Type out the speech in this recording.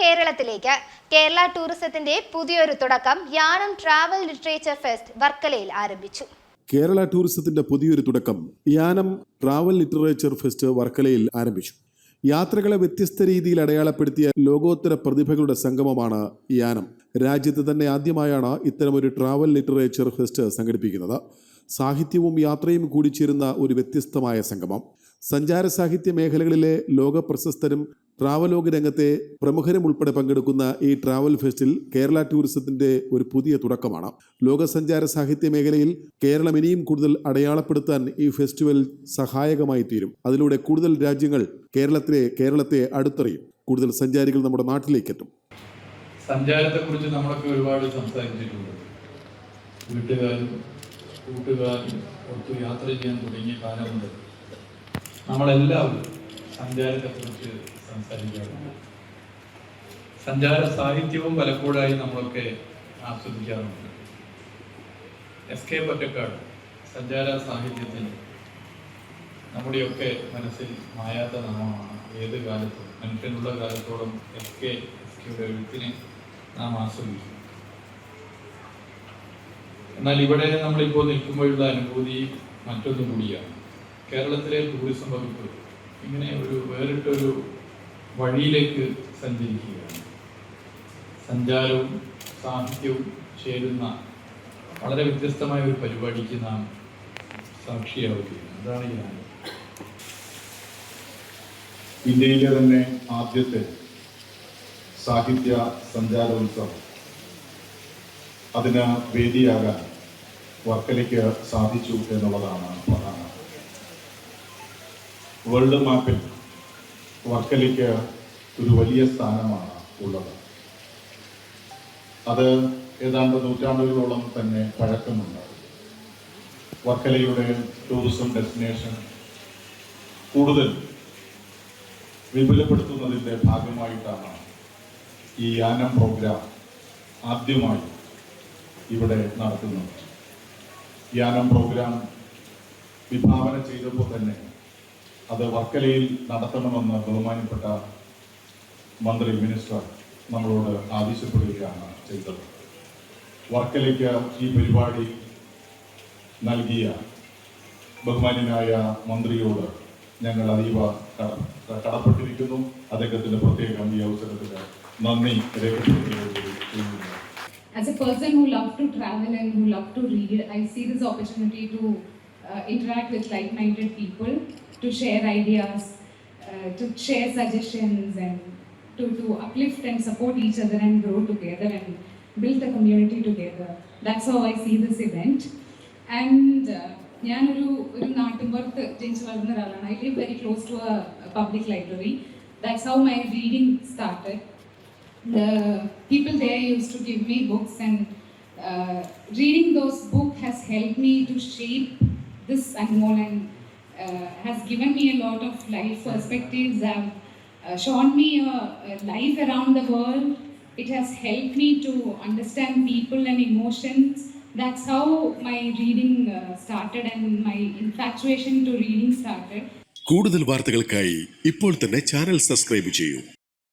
കേരളത്തിലേക്ക്. കേരള ടൂറിസത്തിന്റെ പുതിയൊരു തുടക്കം യാനം ട്രാവൽ ലിറ്ററേച്ചർ ഫെസ്റ്റ് വർക്കലയിൽ ആരംഭിച്ചു. കേരള ടൂറിസത്തിന്റെ പുതിയൊരു തുടക്കം യാനം ട്രാവൽ ലിറ്ററേച്ചർ ഫെസ്റ്റ് വർക്കലയിൽ ആരംഭിച്ചു. യാത്രകളെ വ്യത്യസ്ത രീതിയിൽ അടയാളപ്പെടുത്തിയ ലോകോത്തര പ്രതിഭകളുടെ സംഗമമാണ് യാനം. രാജ്യത്ത് തന്നെ ആദ്യമായാണ് ഇത്തരമൊരു ട്രാവൽ ലിറ്ററേച്ചർ ഫെസ്റ്റ് സംഘടിപ്പിക്കുന്നത്. സാഹിത്യവും യാത്രയും കൂടിച്ചേരുന്ന ഒരു വ്യത്യസ്തമായ സംഗമം. സഞ്ചാര സാഹിത്യ മേഖലകളിലെ ലോക ട്രാവലോക രംഗത്തെ പ്രമുഖരും ഉൾപ്പെടെ പങ്കെടുക്കുന്ന ഈ ട്രാവൽ ഫെസ്റ്റിൽ കേരള ടൂറിസത്തിന്റെ ഒരു പുതിയ തുടക്കമാണ്. ലോകസഞ്ചാര സാഹിത്യ മേഖലയിൽ കേരളം ഇനിയും കൂടുതൽ അടയാളപ്പെടുത്താൻ ഈ ഫെസ്റ്റിവൽ സഹായകമായി തീരും അതിലൂടെ കൂടുതൽ രാജ്യങ്ങൾ കേരളത്തിലെ കേരളത്തെ അടുത്തറിയും. കൂടുതൽ സഞ്ചാരികൾ നമ്മുടെ നാട്ടിലേക്ക് എത്തും സഞ്ചാരത്തെക്കുറിച്ച് നമ്മളൊക്കെ ഒരുപാട് സംസാരിച്ചിട്ടുണ്ട്. വീട്ടുകാരും കൂട്ടുകാരും ഒത്തു യാത്ര ചെയ്യാൻ തുടങ്ങിയ കാലമുണ്ട്. നമ്മളെല്ലാവരും സഞ്ചാരത്തെക്കുറിച്ച് സംസാരിക്കാറുണ്ട് സഞ്ചാര സാഹിത്യവും പലപ്പോഴായി നമ്മളൊക്കെ ആസ്വദിക്കാറുണ്ട്. എസ് കെ പൊറ്റക്കാട് സഞ്ചാര സാഹിത്യത്തിൽ നമ്മുടെയൊക്കെ മനസ്സിൽ മായാത്ത നാമമാണ്. ഏത് കാലത്തും മനുഷ്യനുള്ള കാലത്തോളം എസ് കെ എസ് കെയുടെ എഴുത്തിനെ നാം ആസ്വദിക്കും. എന്നാൽ ഇവിടെ നമ്മളിപ്പോൾ നിൽക്കുമ്പോഴുള്ള അനുഭൂതി മറ്റൊന്നും കൂടിയാണ് കേരളത്തിലെ ടൂറിസം വകുപ്പ് ഇങ്ങനെ ഒരു വേറിട്ടൊരു വഴിയിലേക്ക് സഞ്ചരിക്കുകയാണ്. സഞ്ചാരവും സാഹിത്യവും ചേരുന്ന വളരെ വ്യത്യസ്തമായ ഒരു പരിപാടിക്ക് നാം സാക്ഷിയാവുകയാണ്. അതാണ് ഞാൻ ഇന്ത്യയിലെ തന്നെ ആദ്യത്തെ സാഹിത്യ സഞ്ചാരോത്സവം. അതിന് വേദിയാകാൻ വർക്കലയ്ക്ക് സാധിച്ചു എന്നുള്ളതാണ് പ്രധാനം. വേൾഡ് മാപ്പിൽ വർക്കലയ്ക്ക് ഒരു വലിയ സ്ഥാനമാണ് ഉള്ളത്. അത് ഏതാണ്ട് നൂറ്റാണ്ടുകളോളം തന്നെ പഴക്കമുണ്ട്. വർക്കലയുടെ ടൂറിസം ഡെസ്റ്റിനേഷൻ കൂടുതൽ വിപുലപ്പെടുത്തുന്നതിന്റെ ഭാഗമായിട്ടാണ് ഈ യാനം പ്രോഗ്രാം ആദ്യമായി ഇവിടെ നടത്തുന്നത്. യാനം പ്രോഗ്രാം വിഭാവന ചെയ്തപ്പോൾ തന്നെ അത് വർക്കലയിൽ നടത്തണമെന്ന് ബഹുമാനപ്പെട്ട മന്ത്രി മിനിസ്റ്റർ നമ്മളോട് ആവശ്യപ്പെടുകയാണ് ചെയ്തത്. വർക്കലയ്ക്ക് ഈ പരിപാടി നൽകിയ ബഹുമാന്യനായ മന്ത്രിയോട് ഞങ്ങൾ അതീവ കടപ്പെട്ടിരിക്കുന്നു. അദ്ദേഹത്തിന്റെ പ്രത്യേകം ഈ അവസരത്തിൽ നന്ദി രേഖപ്പെടുത്തി as a person who loves to travel and who loves to read, I see this opportunity to uh, interact with like-minded people, to share ideas, uh, to share suggestions, and to, to uplift and support each other and grow together and build a community together. That's how I see this event. And uh, ഞാനൊരു ഒരു നാട്ടിൻപുറത്ത് ജനിച്ചു വളർന്ന ഒരാളാണ് I live very close to a public library that's how my reading started the people there used to give me books and uh, reading those books has helped me to shape this animal and uh, has given me a lot of life perspectives have uh, shown me a, life around the world it has helped me to understand people and emotions that's how my reading uh, started and my infatuation to reading started കൂടുതൽ വാർത്തകൾക്കായി ഇപ്പോൾ തന്നെ channel subscribe ചെയ്യൂ